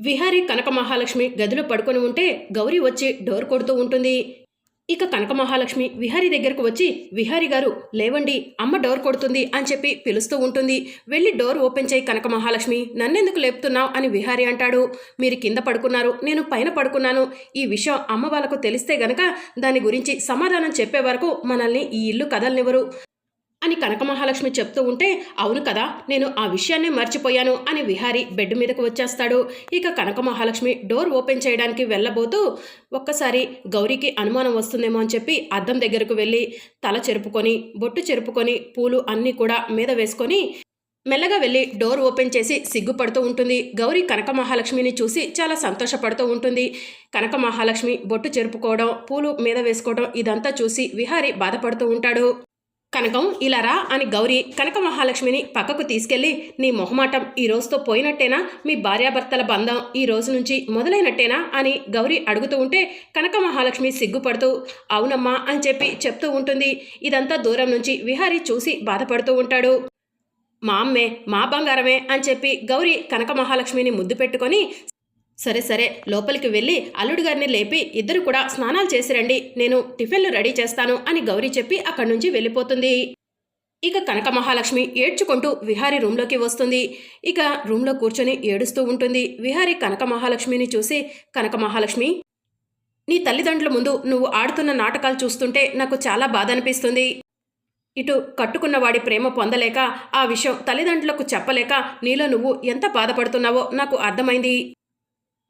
విహారి కనక మహాలక్ష్మి గదిలో పడుకొని ఉంటే గౌరీ వచ్చి డోర్ కొడుతూ ఉంటుంది. ఇక కనక మహాలక్ష్మి విహారి దగ్గరకు వచ్చి విహారి గారు లేవండి అమ్మ డోర్ కొడుతుంది అని చెప్పి పిలుస్తూ ఉంటుంది. వెళ్ళి డోర్ ఓపెన్ చేయి కనక మహాలక్ష్మి నన్నెందుకు లేపుతున్నావు? అని విహారి అంటాడు. మీరు కింద పడుకున్నారు నేను పైన పడుకున్నాను. ఈ విషయం అమ్మ వాళ్ళకు తెలిస్తే గనక దాని గురించి సమాధానం చెప్పే వరకు మనల్ని ఈ ఇల్లు కదలనివ్వరు. అని కనక మహాలక్ష్మి చెప్తూ ఉంటే అవును కదా నేను ఆ విషయాన్నే మర్చిపోయాను అని విహారి బెడ్ మీదకు వచ్చేస్తాడు. ఇక కనక మహాలక్ష్మి డోర్ ఓపెన్ చేయడానికి వెళ్ళబోతూ ఒక్కసారి గౌరీకి అనుమానం వస్తుందేమో అని చెప్పి అద్దం దగ్గరకు వెళ్ళి తల చెరుపుకొని బొట్టు చెరుపుకొని పూలు అన్నీ కూడా మీద వేసుకొని మెల్లగా వెళ్ళి డోర్ ఓపెన్ చేసి సిగ్గుపడుతూ ఉంటుంది. గౌరీ కనక మహాలక్ష్మిని చూసి చాలా సంతోషపడుతూ ఉంటుంది. కనక మహాలక్ష్మి బొట్టు చెరుపుకోవడం పూలు మీద వేసుకోవడం ఇదంతా చూసి విహారి బాధపడుతూ ఉంటాడు. కనకం ఇలా రా అని గౌరీ కనక మహాలక్ష్మిని పక్కకు తీసుకెళ్ళి నీ మొహమాటం ఈ రోజుతో పోయినట్టేనా? మీ భార్యాభర్తల బంధం ఈ రోజు నుంచి మొదలైనట్టేనా? అని గౌరీ అడుగుతూ ఉంటే కనక మహాలక్ష్మి సిగ్గుపడుతూ అవునమ్మా అని చెప్పి చెప్తూ ఉంటుంది. ఇదంతా దూరం నుంచి విహారీ చూసి బాధపడుతూ ఉంటాడు. మా అమ్మే మా బంగారమే అని చెప్పి గౌరీ కనక మహాలక్ష్మిని ముద్దు పెట్టుకొని సరే సరే లోపలికి వెళ్ళి అల్లుడు గారిని లేపి ఇద్దరు కూడా స్నానాలు చేసిరండి నేను టిఫిన్లు రెడీ చేస్తాను అని గౌరీ చెప్పి అక్కడి నుంచి వెళ్ళిపోతుంది. ఇక కనక మహాలక్ష్మి ఏడ్చుకుంటూ విహారి రూమ్లోకి వస్తుంది. ఇక రూమ్లో కూర్చొని ఏడుస్తూ ఉంటుంది. విహారి కనక మహాలక్ష్మిని చూసి కనక మహాలక్ష్మి నీ తల్లిదండ్రుల ముందు నువ్వు ఆడుతున్న నాటకాలు చూస్తుంటే నాకు చాలా బాధ అనిపిస్తుంది. ఇటు కట్టుకున్న వాడి ప్రేమ పొందలేక ఆ విషయం తల్లిదండ్రులకు చెప్పలేక నీలో నువ్వు ఎంత బాధపడుతున్నావో నాకు అర్థమైంది.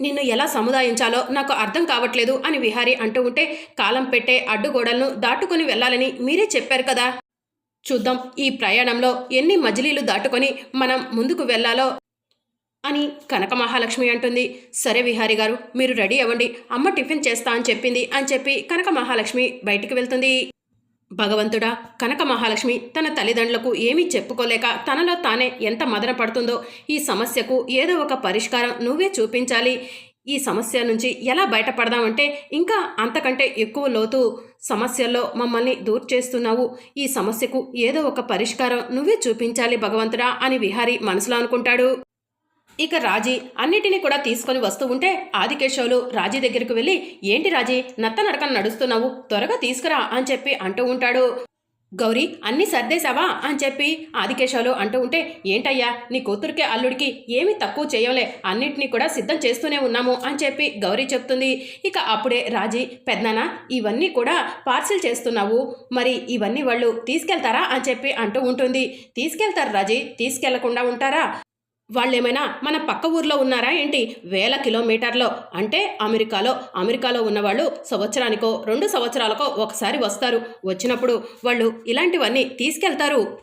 నిన్ను ఎలా సముదాయించాలో నాకు అర్థం కావట్లేదు అని విహారి అంటూ ఉంటే కాలం పెట్టే అడ్డుగోడలను దాటుకుని వెళ్ళాలని మీరే చెప్పారు కదా. చూద్దాం ఈ ప్రయాణంలో ఎన్ని మజిలీలు దాటుకొని మనం ముందుకు వెళ్ళాలో అని కనక మహాలక్ష్మి అంటుంది. సరే విహారి గారు మీరు రెడీ అవ్వండి. అమ్మ టిఫిన్ చేస్తా అని చెప్పింది అని చెప్పి కనక మహాలక్ష్మి బయటికి వెళ్తుంది. భగవంతుడా కనక మహాలక్ష్మి తన తల్లిదండ్రులకు ఏమీ చెప్పుకోలేక తనలో తానే ఎంత మదన పడుతుందో ఈ సమస్యకు ఏదో ఒక పరిష్కారం నువ్వే చూపించాలి. ఈ సమస్య నుంచి ఎలా బయటపడదామంటే ఇంకా అంతకంటే ఎక్కువ లోతు సమస్యల్లో మమ్మల్ని దూర్ చేస్తున్నావు. ఈ సమస్యకు ఏదో ఒక పరిష్కారం నువ్వే చూపించాలి భగవంతుడా అని విహారి మనసులో అనుకుంటాడు. ఇక రాజీ అన్నిటినీ కూడా తీసుకొని వస్తూ ఉంటే ఆదికేశవులు రాజీ దగ్గరికి వెళ్ళి ఏంటి రాజీ నత్త నడకన నడుస్తున్నావు త్వరగా తీసుకురా అని చెప్పి అంటూ ఉంటాడు. గౌరీ అన్నీ సర్దేశావా? అని చెప్పి ఆదికేశవులు అంటూ ఉంటే ఏంటయ్యా నీ కూతురికి అల్లుడికి ఏమీ తక్కువ చేయలే అన్నిటినీ కూడా సిద్ధం చేస్తూనే ఉన్నాము అని చెప్పి గౌరీ చెప్తుంది. ఇక అప్పుడే రాజీ పెద్దనా ఇవన్నీ కూడా పార్సిల్ చేస్తున్నావు మరి ఇవన్నీ వాళ్ళు తీసుకెళ్తారా? అని చెప్పి అంటూ ఉంటుంది. తీసుకెళ్తారు రాజీ తీసుకెళ్ళకుండా ఉంటారా? వాళ్ళేమైనా మన పక్క ఊర్లో ఉన్నారా ఏంటి? వేల కిలోమీటర్లో. అంటే అమెరికాలో. అమెరికాలో ఉన్నవాళ్ళు సంవత్సరానికో రెండు సంవత్సరాలకో ఒకసారి వస్తారు. వచ్చినప్పుడు వాళ్ళు ఇలాంటివన్నీ తీసుకెళ్తారు.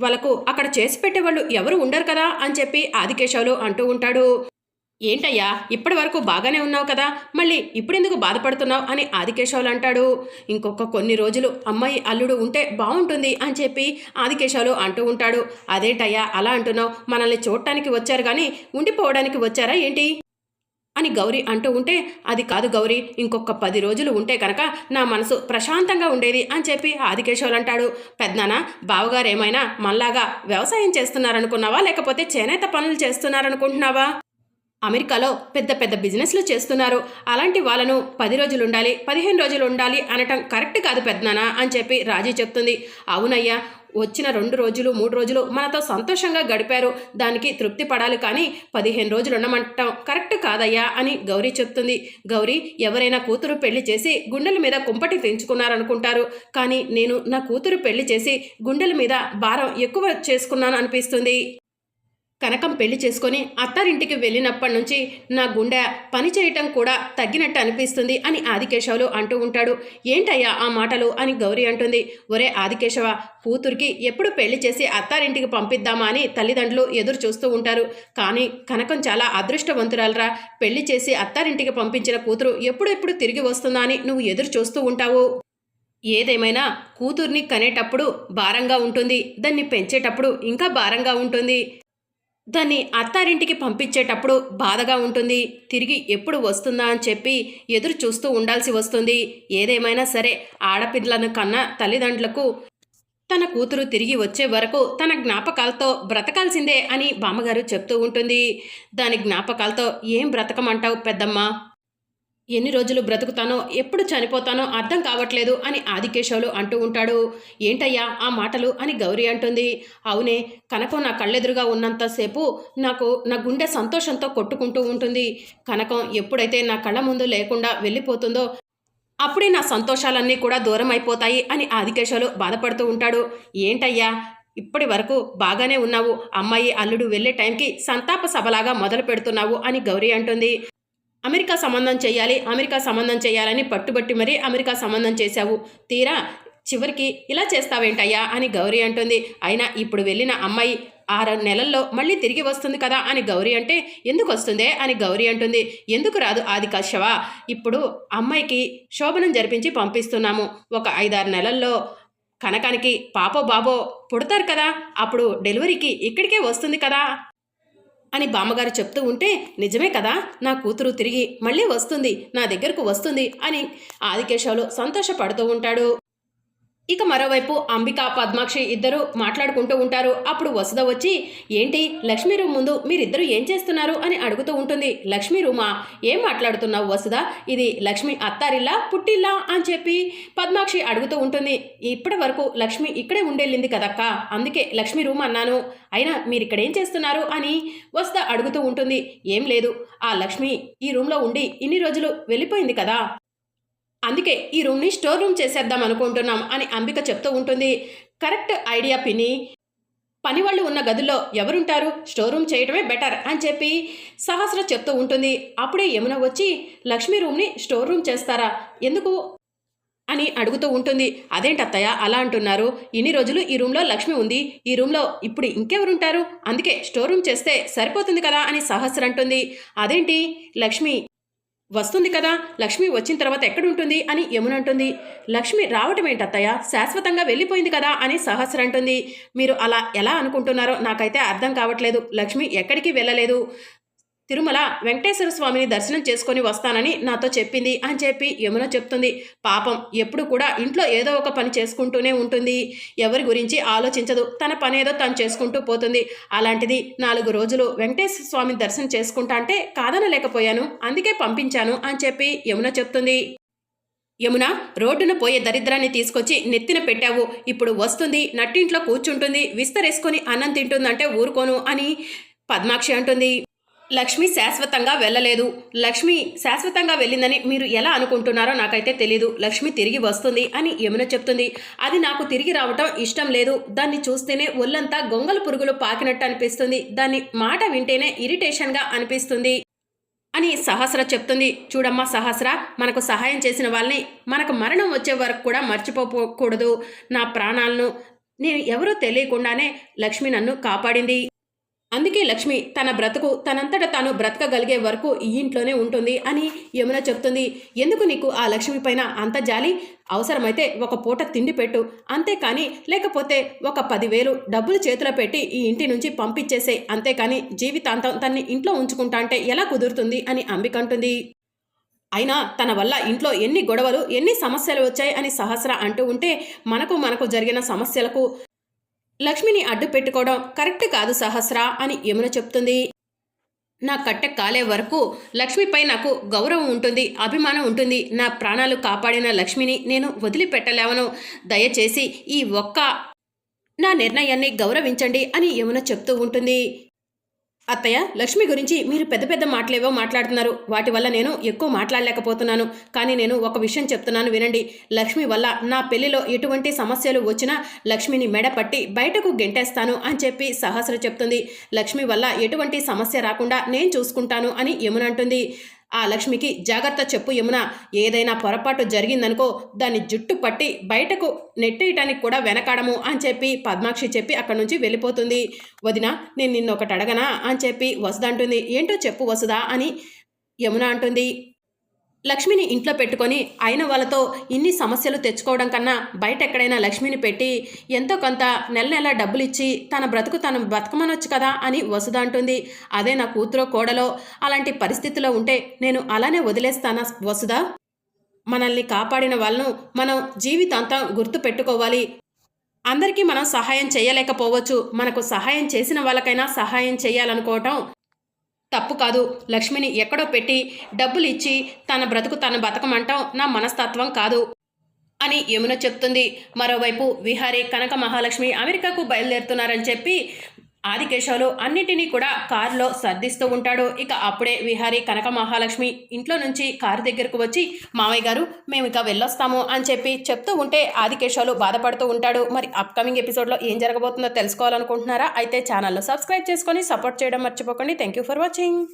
వాళ్ళకు అక్కడ చేసి పెట్టేవాళ్ళు ఎవరు ఉండరు కదా అని చెప్పి ఆదికేశవులు అంటూ ఉంటాడు. ఏంటయ్యా ఇప్పటి వరకు బాగానే ఉన్నావు కదా మళ్ళీ ఇప్పుడెందుకు బాధపడుతున్నావు అని ఆదికేశవులు అంటాడు. ఇంకొక కొన్ని రోజులు అమ్మాయి అల్లుడు ఉంటే బాగుంటుంది అని చెప్పి ఆదికేశవులు అంటూ ఉంటాడు. అదేంటయ్యా అలా అంటున్నావు? మనల్ని చూడటానికి వచ్చారు కానీ ఉండిపోవడానికి వచ్చారా ఏంటి? అని గౌరీ అంటూ ఉంటే అది కాదు గౌరీ ఇంకొక పది రోజులు ఉంటే కనుక నా మనసు ప్రశాంతంగా ఉండేది అని చెప్పి ఆదికేశవులు అంటాడు. పెద్దనా బావగారు ఏమైనా మనలాగా వ్యవసాయం చేస్తున్నారనుకున్నావా? లేకపోతే చేనేత పనులు చేస్తున్నారనుకుంటున్నావా? అమెరికాలో పెద్ద పెద్ద బిజినెస్లు చేస్తున్నారు. అలాంటి వాళ్ళను పది రోజులు ఉండాలి పదిహేను రోజులు ఉండాలి అనటం కరెక్ట్ కాదు పెద్దనాన్న అని చెప్పి రాజీ చెప్తుంది. అవునయ్యా వచ్చిన రెండు రోజులు మూడు రోజులు మనతో సంతోషంగా గడిపారు. దానికి తృప్తి పడాలి కానీ పదిహేను రోజులు ఉండమంటాం కరెక్ట్ కాదయ్యా అని గౌరీ చెప్తుంది. గౌరీ ఎవరైనా కూతురు పెళ్ళి చేసి గుండెల మీద కుంపటి తెంచుకున్నారనుకుంటారు. కానీ నేను నా కూతురు పెళ్ళి చేసి గుండెల మీద భారం ఎక్కువ చేసుకున్నాను అనిపిస్తుంది కనకం పెళ్ళి చేసుకొని అత్తారింటికి వెళ్ళినప్పటి నుంచి నా గుండె పని చేయటం కూడా తగ్గినట్టు అనిపిస్తుంది అని ఆదికేశవులు అంటూ ఉంటాడు. ఏంటయ్యా ఆ మాటలు అని గౌరీ అంటుంది. ఒరే ఆదికేశవ కూతురికి ఎప్పుడు పెళ్ళి చేసి అత్తారింటికి పంపిద్దామా అని తల్లిదండ్రులు ఎదురు చూస్తూ ఉంటారు. కానీ కనకం చాలా అదృష్టవంతురాలరా. పెళ్ళి చేసి అత్తారింటికి పంపించిన కూతురు ఎప్పుడెప్పుడు తిరిగి వస్తుందా అని నువ్వు ఎదురు చూస్తూ ఉంటావు. ఏదేమైనా కూతుర్ని కనేటప్పుడు భారంగా ఉంటుంది. దాన్ని పెంచేటప్పుడు ఇంకా భారంగా ఉంటుంది. దాన్ని అత్తారింటికి పంపించేటప్పుడు బాధగా ఉంటుంది. తిరిగి ఎప్పుడు వస్తుందా అని చెప్పి ఎదురు చూస్తూ ఉండాల్సి వస్తుంది. ఏదేమైనా సరే ఆడపిల్లలను కన్నా తల్లిదండ్రులకు తన కూతురు తిరిగి వచ్చే వరకు తన జ్ఞాపకాలతో బ్రతకాల్సిందే అని బామ్మగారు చెప్తూ ఉంటుంది. దాని జ్ఞాపకాలతో ఏం బ్రతకమంటావు పెద్దమ్మ? ఎన్ని రోజులు బ్రతుకుతానో ఎప్పుడు చనిపోతానో అర్థం కావట్లేదు అని ఆదికేశవులు అంటూ ఉంటాడు. ఏంటయ్యా ఆ మాటలు అని గౌరీ అంటుంది. అవునే కనకం నా కళ్ళెదురుగా ఉన్నంతసేపు నాకు నా గుండె సంతోషంతో కొట్టుకుంటూ ఉంటుంది. కనకం ఎప్పుడైతే నా కళ్ళ ముందు లేకుండా వెళ్ళిపోతుందో అప్పుడే నా సంతోషాలన్నీ కూడా దూరం అయిపోతాయి అని ఆదికేశవులు బాధపడుతూ ఉంటాడు. ఏంటయ్యా ఇప్పటి వరకు బాగానే ఉన్నావు. అమ్మాయి అల్లుడు వెళ్ళే టైంకి సంతాప సభలాగా మొదలు పెడుతున్నావు అని గౌరీ అంటుంది. అమెరికా సంబంధం చేయాలి అమెరికా సంబంధం చేయాలని పట్టుబట్టి మరీ అమెరికా సంబంధం చేశావు. తీరా చివరికి ఇలా చేస్తావేంటయ్యా? అని గౌరీ అంటుంది. అయినా ఇప్పుడు వెళ్ళిన అమ్మాయి ఆరు నెలల్లో మళ్ళీ తిరిగి వస్తుంది కదా అని గౌరీ అంటే ఎందుకు వస్తుందే? అని గౌరీ అంటుంది. ఎందుకు రాదు ఆది కశ్యవా ఇప్పుడు అమ్మాయికి శోభనం జరిపించి పంపిస్తున్నాము. ఒక ఐదారు నెలల్లో కనకానికి పాపో బాబో పుడతారు కదా. అప్పుడు డెలివరీకి ఇక్కడికే వస్తుంది కదా. అని బామ్మగారు చెప్తూ ఉంటే నిజమే కదా నా కూతురు తిరిగి మళ్ళీ వస్తుంది నా దగ్గరకు వస్తుంది అని ఆదికేశవులు సంతోషపడుతూ ఉంటాడు. ఇక మరోవైపు అంబిక పద్మాక్షి ఇద్దరు మాట్లాడుకుంటూ ఉంటారు. అప్పుడు వసుధ వచ్చి ఏంటి లక్ష్మీ రూమ్ ముందు మీరిద్దరు ఏం చేస్తున్నారు? అని అడుగుతూ ఉంటుంది. లక్ష్మీ రూమా ఏం మాట్లాడుతున్నావు వసుధ? ఇది లక్ష్మి అత్తారిల్లా పుట్టిల్లా? అని చెప్పి పద్మాక్షి అడుగుతూ ఉంటుంది. ఇప్పటి వరకు లక్ష్మి ఇక్కడే ఉండేళ్ళింది కదక్క? అందుకే లక్ష్మీ రూమ్ అన్నాను. అయినా మీరు ఇక్కడ ఏం చేస్తున్నారు? అని వసుధ అడుగుతూ ఉంటుంది. ఏం లేదు. ఆ లక్ష్మి ఈ రూమ్లో ఉండి ఇన్ని రోజులు వెళ్ళిపోయింది కదా? అందుకే ఈ రూమ్ని స్టోర్ రూమ్ చేసేద్దాం అనుకుంటున్నాం అని అంబిక చెప్తూ ఉంటుంది. కరెక్ట్ ఐడియా పిని పని వాళ్ళు ఉన్న గదుల్లో ఎవరుంటారు? స్టోర్ రూమ్ చేయడమే బెటర్ అని చెప్పి సహస్ర చెప్తూ ఉంటుంది. అప్పుడే యమున వచ్చి లక్ష్మీ రూమ్ని స్టోర్ రూమ్ చేస్తారా? ఎందుకు? అని అడుగుతూ ఉంటుంది. అదేంటి అత్తయ్య అలా అంటున్నారు? ఇన్ని రోజులు ఈ రూమ్లో లక్ష్మి ఉంది. ఈ రూమ్లో ఇప్పుడు ఇంకెవరుంటారు? అందుకే స్టోర్ రూమ్ చేస్తే సరిపోతుంది కదా? అని సహస్ర అంటుంది. అదేంటి లక్ష్మి వస్తుంది కదా లక్ష్మి వచ్చిన తర్వాత ఎక్కడుంటుంది అని యమునంటుంది. లక్ష్మి రావటం ఏంటత్తయ్య శాశ్వతంగా వెళ్ళిపోయింది కదా అని సహస్ర అంటుంది. మీరు అలా ఎలా అనుకుంటున్నారో నాకైతే అర్థం కావట్లేదు. లక్ష్మి ఎక్కడికి వెళ్ళలేదు. తిరుమల వెంకటేశ్వర స్వామిని దర్శనం చేసుకొని వస్తానని నాతో చెప్పింది అని చెప్పి యమున చెప్తుంది. పాపం ఎప్పుడు కూడా ఇంట్లో ఏదో ఒక పని చేసుకుంటూనే ఉంటుంది. ఎవరి గురించి ఆలోచించదు. తన పని ఏదో తను చేసుకుంటూ పోతుంది. అలాంటిది నాలుగు రోజులు వెంకటేశ్వర స్వామిని దర్శనం చేసుకుంటా అంటే కాదనలేకపోయాను. అందుకే పంపించాను అని చెప్పి యమున చెప్తుంది. యమున రోడ్డున పోయే దరిద్రాన్ని తీసుకొచ్చి నెత్తిన పెట్టావు. ఇప్పుడు వస్తుంది నట్టింట్లో కూర్చుంటుంది విస్తరేసుకొని అన్నం తింటుందంటే ఊరుకోను అని పద్మాక్షి అంటుంది. లక్ష్మి శాశ్వతంగా వెళ్ళలేదు. లక్ష్మి శాశ్వతంగా వెళ్ళిందని మీరు ఎలా అనుకుంటున్నారో నాకైతే తెలీదు. లక్ష్మి తిరిగి వస్తుంది అని యమున చెప్తుంది. అది నాకు తిరిగి రావటం ఇష్టం లేదు. దాన్ని చూస్తేనే ఒళ్ళంతా గొంగల పురుగులు పాకినట్టు అనిపిస్తుంది. దాన్ని మాట వింటేనే ఇరిటేషన్గా అనిపిస్తుంది అని సహస్ర చెప్తుంది. చూడమ్మా సహస్ర మనకు సహాయం చేసిన వాళ్ళని మనకు మరణం వచ్చే వరకు కూడా మర్చిపోకూడదు. నా ప్రాణాలను నేను ఎవరో తెలియకుండానే లక్ష్మి నన్ను కాపాడింది. అందుకే లక్ష్మి తన బ్రతుకు తనంతట తాను బ్రతకగలిగే వరకు ఈ ఇంట్లోనే ఉంటుంది అని యమున చెప్తుంది. ఎందుకు నీకు ఆ లక్ష్మి పైన అంత జాలి? అవసరమైతే ఒక పూట తిండి పెట్టు. అంతేకాని లేకపోతే ఒక పదివేలు డబ్బులు చేతిలో పెట్టి ఈ ఇంటి నుంచి పంపించేసే. అంతేకాని జీవితాంతం తన్ని ఇంట్లో ఉంచుకుంటా అంటే ఎలా కుదురుతుంది అని అంబికంటుంది. అయినా తన వల్ల ఇంట్లో ఎన్ని గొడవలు ఎన్ని సమస్యలు వచ్చాయి అని సహస్ర అంటూ ఉంటే మనకు మనకు జరిగిన సమస్యలకు లక్ష్మిని అడ్డు పెట్టుకోవడం కరెక్ట్ కాదు సహస్ర అని యమున చెప్తుంది. నా కట్టె కాలే వరకు లక్ష్మిపై నాకు గౌరవం ఉంటుంది అభిమానం ఉంటుంది. నా ప్రాణాలు కాపాడిన లక్ష్మిని నేను వదిలిపెట్టలేవను. దయచేసి ఈ ఒక్క నా నిర్ణయాన్ని గౌరవించండి అని యమున చెప్తూ ఉంటుంది. అత్తయ్య లక్ష్మి గురించి మీరు పెద్ద పెద్ద మాటలేవో మాట్లాడుతున్నారు. వాటి వల్ల నేను ఎక్కువ మాట్లాడలేకపోతున్నాను. కానీ నేను ఒక విషయం చెప్తున్నాను వినండి. లక్ష్మి వల్ల నా పెళ్ళిలో ఎటువంటి సమస్యలు వచ్చినా లక్ష్మిని మెడపట్టి బయటకు గెంటేస్తాను అని చెప్పి సహస్ర చెప్తుంది. లక్ష్మి వల్ల ఎటువంటి సమస్య రాకుండా నేను చూసుకుంటాను అని యమునంటుంది. ఆ లక్ష్మికి జాగ్రత్త చెప్పు యమున. ఏదైనా పొరపాటు జరిగిందనుకో దాన్ని జుట్టు పట్టి బయటకు నెట్టేయటానికి కూడా వెనకాడము అని చెప్పి పద్మాక్షి చెప్పి అక్కడి నుంచి వెళ్ళిపోతుంది. వదిన నేను నిన్ను ఒకటి అడగనా అని చెప్పి వసుద అంటుంది. ఏంటో చెప్పు వసుదా అని యమున అంటుంది. లక్ష్మిని ఇంట్లో పెట్టుకొని అయిన వాళ్ళతో ఇన్ని సమస్యలు తెచ్చుకోవడం కన్నా బయట ఎక్కడైనా లక్ష్మిని పెట్టి ఎంతో కొంత నెల నెల డబ్బులు ఇచ్చి తన బ్రతుకు తను బతకమనొచ్చు కదా అని వసుధ అంటుంది. అదే నా కూతురో కోడలో అలాంటి పరిస్థితిలో ఉంటే నేను అలానే వదిలేస్తానా వసుదా మనల్ని కాపాడిన వాళ్ళను మనం జీవితాంతం గుర్తు పెట్టుకోవాలి. అందరికీ మనం సహాయం చేయలేకపోవచ్చు. మనకు సహాయం చేసిన వాళ్ళకైనా సహాయం చేయాలనుకోవటం తప్పు కాదు. లక్ష్మిని ఎక్కడో పెట్టి డబ్బులు ఇచ్చి తన బ్రతుకు తన బతకమంటాం నా మనస్తత్వం కాదు అని యమున చెప్తుంది. మరోవైపు విహారీ కనక మహాలక్ష్మి అమెరికాకు బయలుదేరుతున్నారని చెప్పి ఆదికేశవులు అన్నిటినీ కూడా కారులో సర్దిస్తూ ఉంటాడు. ఇక అప్పుడే విహారీ కనక మహాలక్ష్మి ఇంట్లో నుంచి కారు దగ్గరకు వచ్చి మావయ్య గారు మేము ఇక వెళ్ళొస్తాము అని చెప్పి చెప్తూ ఉంటే ఆదికేశవులు బాధపడుతూ ఉంటాడు. మరి అప్కమింగ్ ఎపిసోడ్లో ఏం జరగబోతుందో తెలుసుకోవాలనుకుంటున్నారా? అయితే ఛానల్లో సబ్స్క్రైబ్ చేసుకొని సపోర్ట్ చేయడం మర్చిపోకండి. Thank you for watching